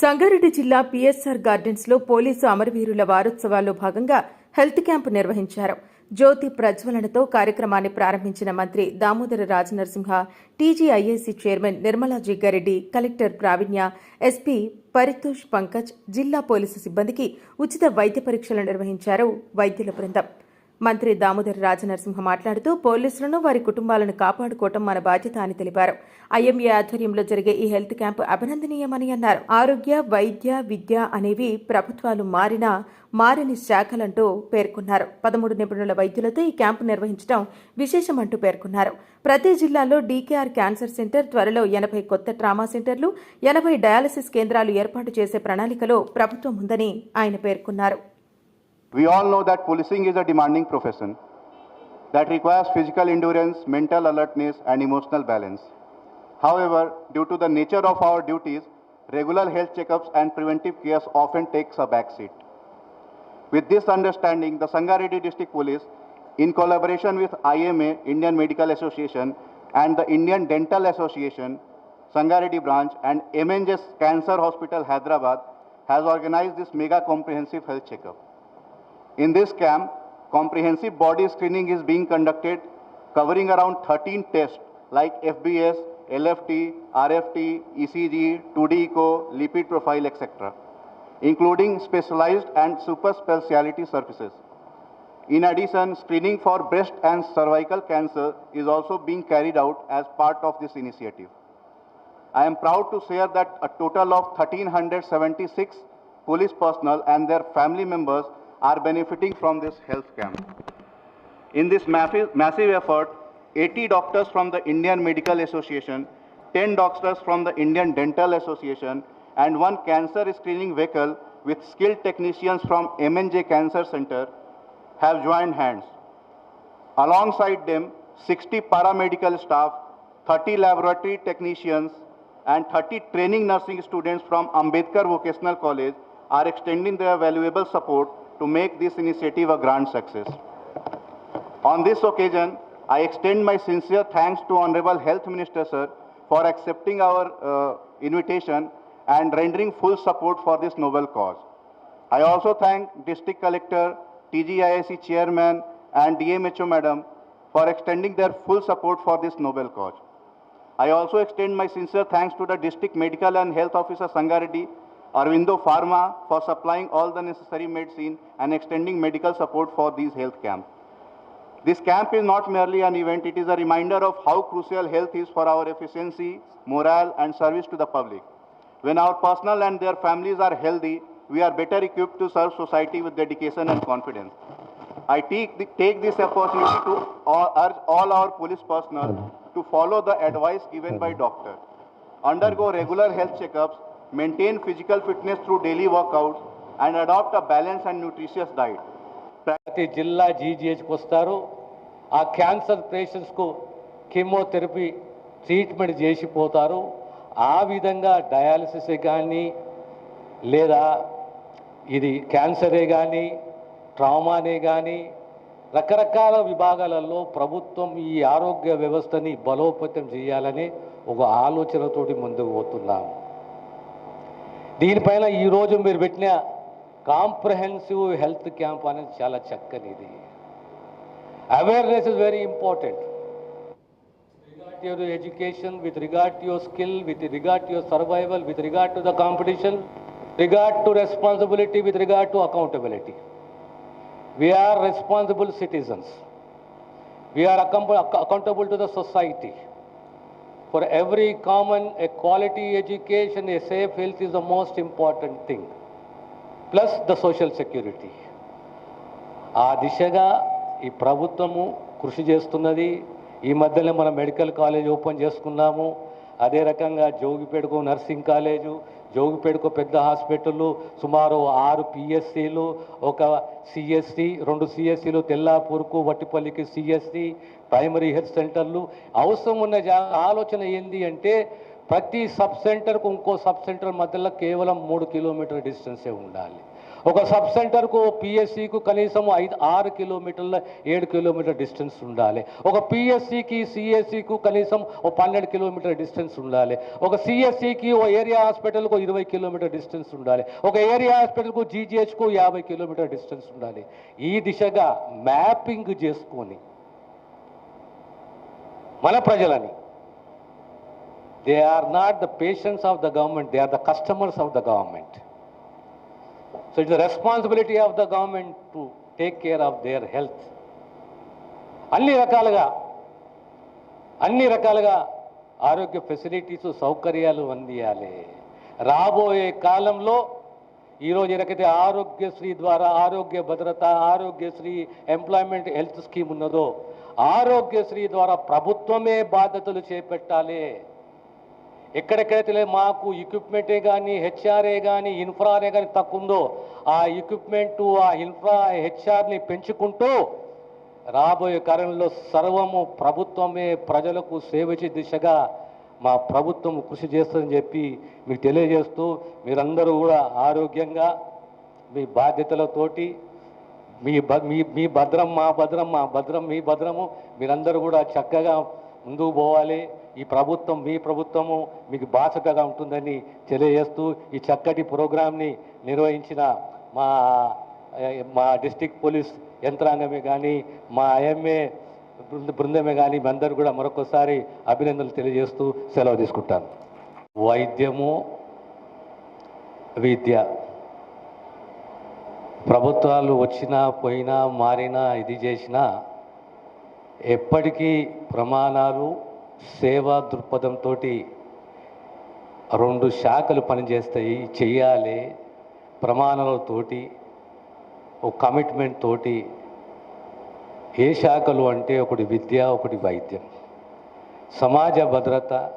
సంగారెడ్డి జిల్లా పిఎస్ఆర్ గార్డెన్స్లో పోలీసు అమరవీరుల వారోత్సవాల్లో భాగంగా హెల్త్ క్యాంప్ నిర్వహించారు. జ్యోతి ప్రజ్వలనతో కార్యక్రమాన్ని ప్రారంభించిన మంత్రి Damodara Rajanarasimha TGIAC chairman Nirmala Jiggareddy collector Praveenya SP Paritosh Pankaj జిల్లా పోలీసు సిబ్బందికి ఉచిత వైద్య పరీక్షలు నిర్వహించారు వైద్యుల బృందం. మంత్రి దామోదర్ రాజనరసింహ మాట్లాడుతూ పోలీసులను వారి కుటుంబాలను కాపాడుకోవటం మన బాధ్యత అని తెలిపారు. ఐఎంఏ ఆధ్వర్యంలో జరిగే ఈ హెల్త్ క్యాంపు అభినందనీయమని అన్నారు. ఆరోగ్య వైద్య విద్య అనేవి ప్రభుత్వాలు మారినా మారిని శాఖలంటూ పేర్కొన్నారు. పదమూడు నిపుణుల వైద్యులతో ఈ క్యాంపు నిర్వహించడం విశేషమంటూ పేర్కొన్నారు. ప్రతి జిల్లాలో డీకేఆర్ క్యాన్సర్ సెంటర్ త్వరలో ఎనభై కొత్త ట్రామా సెంటర్లు ఎనభై డయాలసిస్ కేంద్రాలు ఏర్పాటు చేసే ప్రణాళికలో ప్రభుత్వం ఉందని ఆయన పేర్కొన్నారు. We all know that policing is a demanding profession that requires physical endurance, mental alertness, and emotional balance. However, due to the nature of our duties, regular health checkups and preventive care often takes a backseat. With this understanding, the Sangareddy District Police, in collaboration with IMA, Indian Medical Association, and the Indian Dental Association, Sangareddy branch, and MNJS Cancer Hospital, Hyderabad, has organized this mega comprehensive health checkup. In this camp, comprehensive body screening is being conducted covering around 13 tests like FBS, LFT, RFT, ECG, 2D echo, lipid profile, etc., including specialized and super specialty services. In addition, screening for breast and cervical cancer is also being carried out as part of this initiative. I am proud to share that a total of 1376 police personnel and their family members are benefiting from this health camp. In this massive, massive effort, 80 doctors from the Indian Medical Association, 10 doctors from the Indian Dental Association, and one cancer screening vehicle with skilled technicians from MNJ Cancer Center have joined hands. Alongside them, 60 paramedical staff, 30 laboratory technicians, and 30 training nursing students from Ambedkar Vocational College are extending their valuable support to make this initiative a grand success. On this occasion, I extend my sincere thanks to Honorable Health Minister Sir for accepting our uh, invitation and rendering full support for this noble cause. I also thank District Collector, TGIIC Chairman and DMHO Madam for extending their full support for this noble cause. I also extend my sincere thanks to the District Medical and Health Officer Sangareddy, Arvindo Pharma for supplying all the necessary medicine and extending medical support for these health camps. This camp is not merely an event, it is a reminder of how crucial health is for our efficiency, morale, and service to the public. When our personnel and their families are healthy, we are better equipped to serve society with dedication and confidence. I take, the, take this opportunity to all, urge all our police personnel to follow the advice given by doctor. Undergo regular health checkups, maintain physical fitness through daily workouts, and adopt a balanced and nutritious diet. ప్రతి జిల్లా జీజీహెచ్కి వస్తారు. ఆ cancer పేషెంట్స్కు chemotherapy treatment చేసిపోతారు. ఆ విధంగా dialysis కానీ లేదా ఇది క్యాన్సరే కానీ ట్రామానే కానీ రకరకాల విభాగాలలో ప్రభుత్వం ఈ ఆరోగ్య వ్యవస్థని బలోపేతం చేయాలని ఒక ఆలోచనతోటి ముందుకు పోతున్నాము. దీనిపైన ఈరోజు మీరు పెట్టిన కాంప్రహెన్సివ్ హెల్త్ క్యాంప్ అనేది చాలా చక్కనిది awareness is very important regard your education with regard to your skill with regard to your survival with regard to the competition regard to responsibility with regard to accountability we are responsible citizens we are accountable to the society for every common a quality education a safe health is the most important thing plus the social security ఆ దిశగా ఈ ప్రభుత్వము కృషి చేస్తున్నది ఈ మధ్యలో మనం medical college open చేసుకున్నాము అదే రకంగా జోగిపేటకు నర్సింగ్ కాలేజు జోగిపేటకు పెద్ద హాస్పిటల్ సుమారు ఆరు పిఎస్సీలు ఒక సిఎస్సి రెండు సిఎస్సీలు తెల్లాపూర్కు వట్టిపల్లికి సిఎస్సి ప్రైమరీ హెల్త్ సెంటర్లు అవసరం ఉన్న ఆలోచన ఏంది అంటే ప్రతి సబ్ సెంటర్కు ఇంకో సబ్ సెంటర్ మధ్యలో కేవలం మూడు కిలోమీటర్ డిస్టెన్సే ఉండాలి. ఒక సబ్ సెంటర్కు పిఎస్సికు కనీసం ఐదు ఆరు కిలోమీటర్ల ఏడు కిలోమీటర్ డిస్టెన్స్ ఉండాలి. ఒక పిఎస్సికి సిఎస్సికు కనీసం ఒక పన్నెండు కిలోమీటర్ డిస్టెన్స్ ఉండాలి. ఒక సిఎస్సికి ఓ ఏరియా హాస్పిటల్కు ఇరవై కిలోమీటర్ డిస్టెన్స్ ఉండాలి. ఒక ఏరియా హాస్పిటల్కు జీజీహెచ్కు యాభై కిలోమీటర్ డిస్టెన్స్ ఉండాలి. ఈ దిశగా మ్యాపింగ్ చేసుకొని మన ప్రజలని they are not the patients of the government they are the customers of the government so it's the responsibility of the government to take care of their health అన్ని రకాలుగా అన్ని రకాలుగా ఆరోగ్య ఫెసిలిటీస్ సౌకర్యాలు అందియాలి. రాబోయే కాలంలో ఈరోజు ఎక్కడైతే ఆరోగ్యశ్రీ ద్వారా ఆరోగ్య భద్రత ఆరోగ్యశ్రీ ఎంప్లాయ్మెంట్ హెల్త్ స్కీమ్ ఉన్నదో ఆరోగ్యశ్రీ ద్వారా ప్రభుత్వమే బాధ్యతలు చేపట్టాలి. ఎక్కడెక్కడైతే మాకు ఎక్విప్మెంటే కానీ హెచ్ఆర్ఏ కానీ ఇన్ఫ్రానే కానీ తక్కువ ఉందో ఆ ఎక్విప్మెంటు ఆ ఇన్ఫ్రా హెచ్ఆర్ని పెంచుకుంటూ రాబోయే కాలంలో సర్వము ప్రభుత్వమే ప్రజలకు సేవ దిశగా మా ప్రభుత్వం కృషి చేస్తుందని చెప్పి మీకు తెలియజేస్తూ మీరందరూ కూడా ఆరోగ్యంగా మీ బాధ్యతలతోటి మీ మీ మీ భద్రం మా భద్రం మా భద్రం మీ భద్రము మీరందరూ కూడా చక్కగా ముందుకు పోవాలి. ఈ ప్రభుత్వం మీ ప్రభుత్వము మీకు బాసటగా ఉంటుందని తెలియజేస్తూ ఈ చక్కటి ప్రోగ్రాంని నిర్వహించిన మా మా డిస్టిక్ పోలీస్ యంత్రాంగమే కానీ మా ఐఎంఏ బృంద బృందమే కానీ మీ అందరూ కూడా మరొకసారి అభినందనలు తెలియజేస్తూ సెలవు తీసుకుంటాను. వైద్యము విద్య. ప్రభుత్వాలు వచ్చినా పోయినా మారినా ఇది చేసినా ఎప్పటికీ ప్రమాణాలు సేవా దృక్పథంతో రెండు శాఖలు పనిచేస్తాయి. చేయాలి ప్రమాణాలతోటి ఒక కమిట్మెంట్ తోటి ఏ శాఖలు అంటే ఒకటి విద్య ఒకటి వైద్యం. సమాజ భద్రత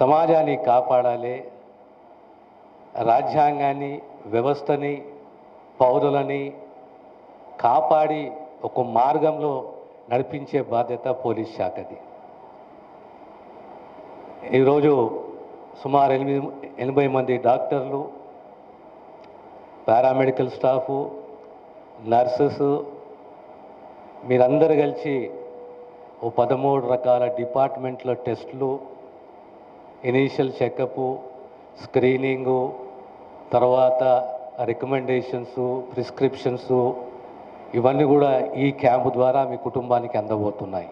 సమాజాన్ని కాపాడాలి. రాజ్యాంగాన్ని వ్యవస్థని పౌరులని కాపాడి ఒక మార్గంలో నడిపించే బాధ్యత పోలీస్ శాఖది. ఈరోజు సుమారు ఎనిమిది ఎనభై మంది డాక్టర్లు పారామెడికల్ స్టాఫు నర్సెస్ మీరందరూ కలిసి ఓ పదమూడు రకాల డిపార్ట్మెంట్ల టెస్టులు ఇనీషియల్ చెకప్ స్క్రీనింగు తర్వాత రికమెండేషన్స్ ప్రిస్క్రిప్షన్స్ ఇవన్నీ కూడా ఈ క్యాంపు ద్వారా మీ కుటుంబానికి అందబోతున్నాయి.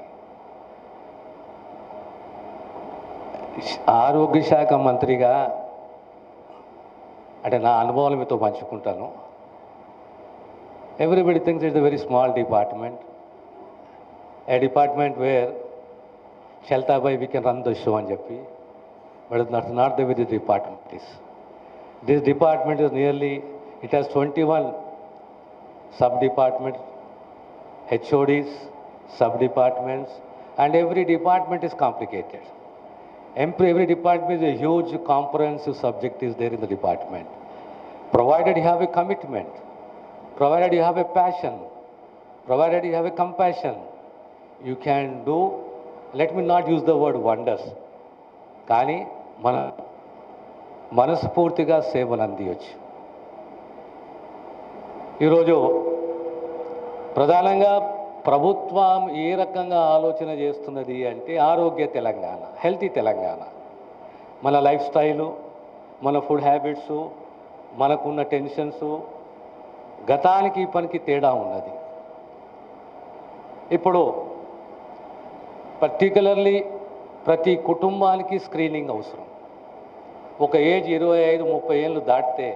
ఆరోగ్య శాఖ మంత్రిగా అంటే నా అనుభవాలు మీతో పంచుకుంటాను. Everybody things it's the very small department a department where చల్తాబాయ్ we can run the show అని చెప్పి but that's not the with the department is this department is nearly it has twenty one sub departments, HODs, sub departments, and every department is complicated. Every every department is a huge comprehensive subject is there in the department. Provided you have a commitment, provided you have a passion, provided you have a compassion, you can do, let me not use the word wonders, కానీ మన మనస్ఫూర్తిగా సేవలు అందియచ్చు ఈరోజు ప్రధానంగా ప్రభుత్వం ఏ రకంగా ఆలోచన చేస్తున్నది అంటే ఆరోగ్య తెలంగాణ హెల్తీ తెలంగాణ. మన లైఫ్ స్టైలు మన ఫుడ్ హ్యాబిట్స్ మనకున్న టెన్షన్స్ గతానికి పనికి తేడా ఉన్నది. ఇప్పుడు పర్టికులర్లీ ప్రతి కుటుంబానికి స్క్రీనింగ్ అవసరం. ఒక ఏజ్ ఇరవై ఐదు ముప్పై ఏళ్ళు దాటితే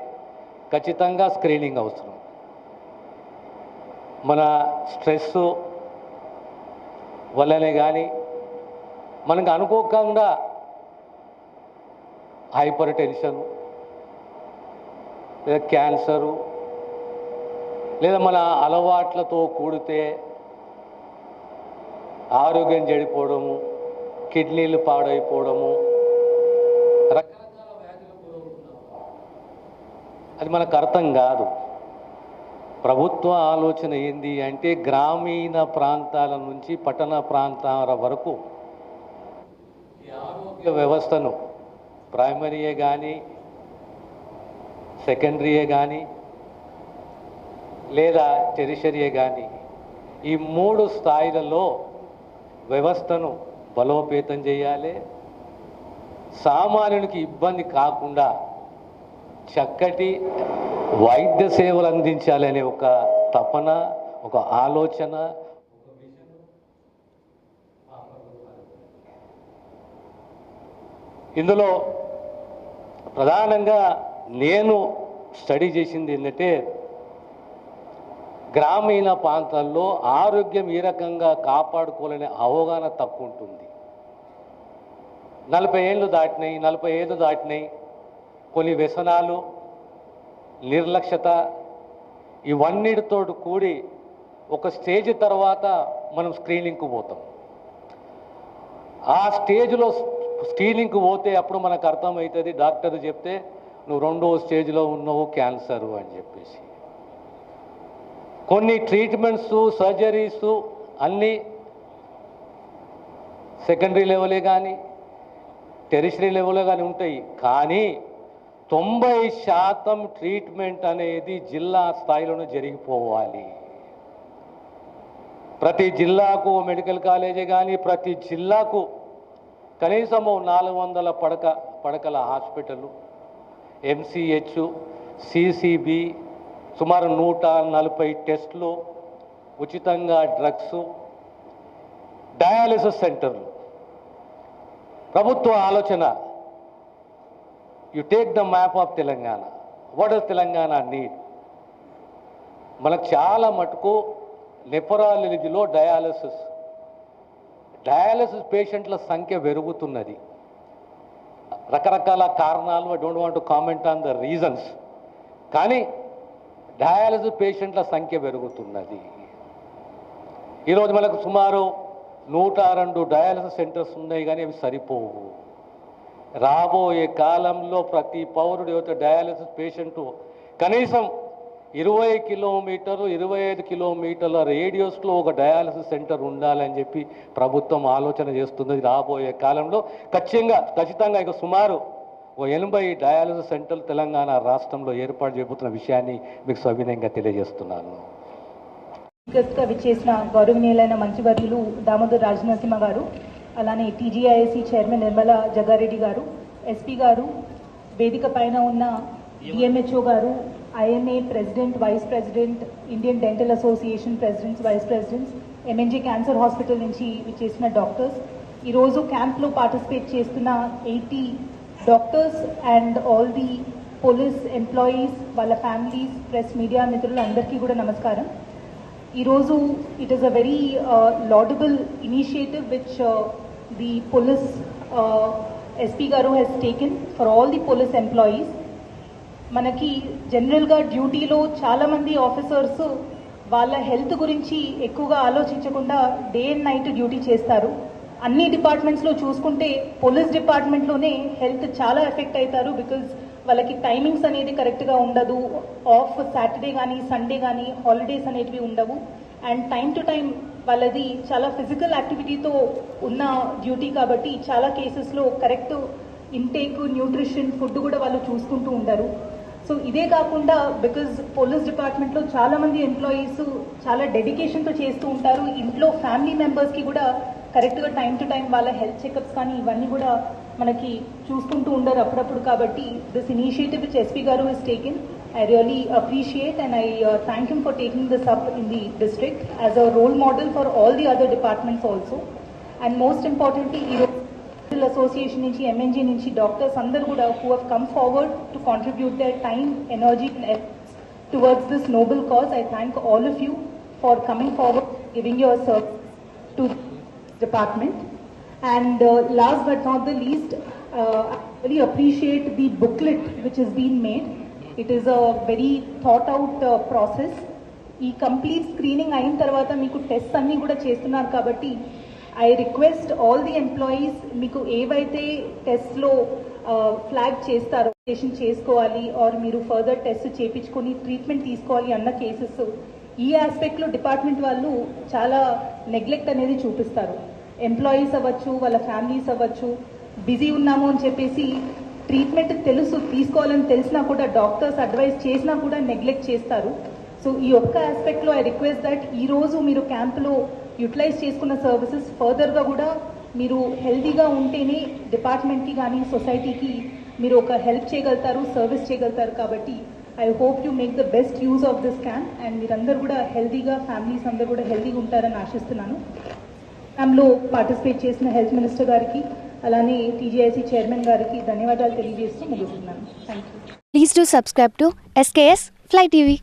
ఖచ్చితంగా స్క్రీనింగ్ అవసరం. మన స్ట్రెస్ వల్లనే కానీ మనకు అనుకోకుండా హైపర్ టెన్షన్ లేదా క్యాన్సరు లేదా మన అలవాట్లతో కూడితే ఆరోగ్యం చెడిపోవడము కిడ్నీలు పాడైపోవడము రకరకాల వ్యాధులు అది మనకు అర్థం కాదు. ప్రభుత్వ ఆలోచన ఏంది అంటే గ్రామీణ ప్రాంతాల నుంచి పట్టణ ప్రాంతాల వరకు ఈ ఆరోగ్య వ్యవస్థను ప్రైమరీయే కానీ సెకండరీయే కానీ లేదా టెరిషరీయే కానీ ఈ మూడు స్థాయిలలో వ్యవస్థను బలోపేతం చేయాలి. సామాన్యునికి ఇబ్బంది కాకుండా చక్కటి వైద్య సేవలు అందించాలనే ఒక తపన ఒక ఆలోచన ఇందులో ప్రధానంగా నేను స్టడీ చేసింది ఏంటంటే గ్రామీణ ప్రాంతాల్లో ఆరోగ్యం ఏ రకంగా కాపాడుకోవాలనే అవగాహన తక్కువ ఉంటుంది. నలభై ఏళ్ళు దాటినాయి నలభై ఐదు దాటినాయి. కొన్ని వ్యసనాలు నిర్లక్ష్యత ఇవన్నిటితో కూడి ఒక స్టేజ్ తర్వాత మనం స్క్రీనింగ్కు పోతాం. ఆ స్టేజ్లో స్క్రీనింగ్కి పోతే అప్పుడు మనకు అర్థమవుతుంది డాక్టర్ చెప్తే నువ్వు రెండో స్టేజ్లో ఉన్నావు క్యాన్సర్ అని చెప్పేసి. కొన్ని ట్రీట్మెంట్స్ సర్జరీస్ అన్నీ సెకండరీ లెవెలే కానీ టెరిషరీ లెవెల్లో కానీ ఉంటాయి. కానీ తొంభై శాతం ట్రీట్మెంట్ అనేది జిల్లా స్థాయిలోనే జరిగిపోవాలి. ప్రతి జిల్లాకు మెడికల్ కాలేజీ కానీ ప్రతి జిల్లాకు కనీసము నాలుగు వందల పడక పడకల హాస్పిటల్ ఎంసీహెచ్ సిసిబి సుమారు నూట నలభై టెస్టులు ఉచితంగా డ్రగ్స్ డయాలిసిస్ సెంటర్లు. ప్రభుత్వ ఆలోచన you take the map of Telangana what is Telangana need మనకు చాలా మటుకు నెఫరాలజీలో డయాలసిస్ డయాలసిస్ పేషెంట్ల సంఖ్య పెరుగుతున్నది. రకరకాల కారణాలు I don't want to comment on the reasons కానీ డయాలసిస్ పేషెంట్ల సంఖ్య పెరుగుతున్నది. ఈరోజు మనకు సుమారు నూట రెండు డయాలసిస్ సెంటర్స్ ఉన్నాయి కానీ అవి సరిపోవు. రాబోయే కాలంలో ప్రతి పౌరుడు యొక్క డయాలసిస్ పేషెంట్ కనీసం ఇరవై కిలోమీటర్లు ఇరవై ఐదు కిలోమీటర్ల రేడియస్లో ఒక డయాలసిస్ సెంటర్ ఉండాలని చెప్పి ప్రభుత్వం ఆలోచన చేస్తుంది. రాబోయే కాలంలో ఖచ్చితంగా ఖచ్చితంగా ఇక సుమారు ఓ ఎనభై డయాలసిస్ సెంటర్లు తెలంగాణ రాష్ట్రంలో ఏర్పాటు చేయబోతున్న విషయాన్ని మీకు సవినయంగా తెలియజేస్తున్నాను. చేసిన విచ్చేసిన గౌరవనీయులైన మంత్రివర్యులు దామోదర్ రాజనరసింహ గారు అలానే టీజీఐఎస్సీ చైర్మన్ నిర్మల జగారెడ్డి గారు ఎస్పీ గారు వేదిక పైన ఉన్న డిఎంహెచ్ఓ గారు IMA president vice president Indian dental association presidents vice presidents MNG cancer hospital నుంచి చేసిన డాక్టర్స్. ఈరోజు క్యాంప్లో పార్టిసిపేట్ చేస్తున్న eighty doctors and all the police employees వాళ్ళ ఫ్యామిలీస్ ప్రెస్ మీడియా మిత్రులు అందరికీ కూడా నమస్కారం. ఈరోజు it is a very laudable initiative which the police SP గారు has taken for all the police employees మనకి జనరల్గా డ్యూటీలో చాలామంది ఆఫీసర్స్ వాళ్ళ హెల్త్ గురించి ఎక్కువగా ఆలోచించకుండా డే అండ్ నైట్ డ్యూటీ చేస్తారు. అన్ని డిపార్ట్మెంట్స్లో చూసుకుంటే పోలీస్ డిపార్ట్మెంట్లోనే హెల్త్ చాలా ఎఫెక్ట్ అవుతారు బికాజ్ వాళ్ళకి టైమింగ్స్ అనేది కరెక్ట్గా ఉండదు. ఆఫ్ సాటర్డే కానీ సండే కానీ హాలిడేస్ అనేటివి ఉండవు. అండ్ టైం టు టైం వాళ్ళది చాలా ఫిజికల్ యాక్టివిటీతో ఉన్న డ్యూటీ కాబట్టి చాలా కేసెస్లో కరెక్ట్ ఇంటేక్ న్యూట్రిషన్ ఫుడ్ కూడా వాళ్ళు చూసుకుంటూ ఉంటారు సో ఇదే కాకుండా బికాజ్ పోలీస్ డిపార్ట్మెంట్లో చాలామంది ఎంప్లాయీస్ చాలా డెడికేషన్తో చేస్తూ ఉంటారు. ఇంట్లో ఫ్యామిలీ మెంబర్స్కి కూడా కరెక్ట్గా టైం టు టైం వాళ్ళ హెల్త్ చెకప్స్ కానీ ఇవన్నీ కూడా మనకి చూసుకుంటూ ఉండరు అప్పుడప్పుడు కాబట్టి దిస్ ఇనిషియేటివ్ విచ్ ఎస్పీ గారు is taken I really appreciate and I thank him for taking this up in the district as a role model for all the other departments also and most importantly ఈరోజు medical association నుంచి MNJ నుంచి doctors అందరూ కూడా who have come forward to contribute their time energy towards this noble cause I thank all of you for coming forward giving your serve to department. And uh, last but not the least, uh, I really appreciate the booklet which has been made. It is a very thought out uh, process. ఈ complete screening అయిన తర్వాత మీకు test అన్నీ కూడా చేస్తున్నారు కాబట్టి I request all the employees మీకు ఏవైతే టెస్ట్లో ఫ్లాగ్ uh, చేస్తారో స్టేషన్ చేసుకోవాలి ఆర్ మీరు ఫర్దర్ టెస్ట్ చేయించుకొని ట్రీట్మెంట్ తీసుకోవాలి అన్న కేసెస్ ఈ ఆస్పెక్ట్లో డిపార్ట్మెంట్ వాళ్ళు చాలా నెగ్లెక్ట్ అనేది చూపిస్తారు ఎంప్లాయీస్ అవ్వచ్చు వాళ్ళ ఫ్యామిలీస్ అవ్వచ్చు బిజీ ఉన్నాము అని చెప్పేసి ట్రీట్మెంట్ తెలుసు తీసుకోవాలని తెలిసినా కూడా డాక్టర్స్ అడ్వైస్ చేసినా కూడా నెగ్లెక్ట్ చేస్తారు. సో ఈ ఒక్క ఆస్పెక్ట్లో ఐ రిక్వెస్ట్ దట్ ఈరోజు మీరు క్యాంపులో యూటిలైజ్ చేసుకున్న సర్వీసెస్ ఫర్దర్గా కూడా మీరు హెల్తీగా ఉంటేనే డిపార్ట్మెంట్కి కానీ సొసైటీకి మీరు ఒక హెల్ప్ చేయగలుగుతారు సర్వీస్ చేయగలుగుతారు కాబట్టి I hope you make the best use of this camp and మీరందరూ కూడా హెల్తీగా ఫ్యామిలీస్ అందరూ కూడా హెల్తీగా ఉంటారని ఆశిస్తున్నాను. దానిలో పార్టిసిపేట్ చేసిన హెల్త్ మినిస్టర్ గారికి అలానే టీజీఐసీ చైర్మన్ గారికి ధన్యవాదాలు తెలియజేస్తూ ముగిస్తున్నాను. Thank you please to subscribe to SKS fly TV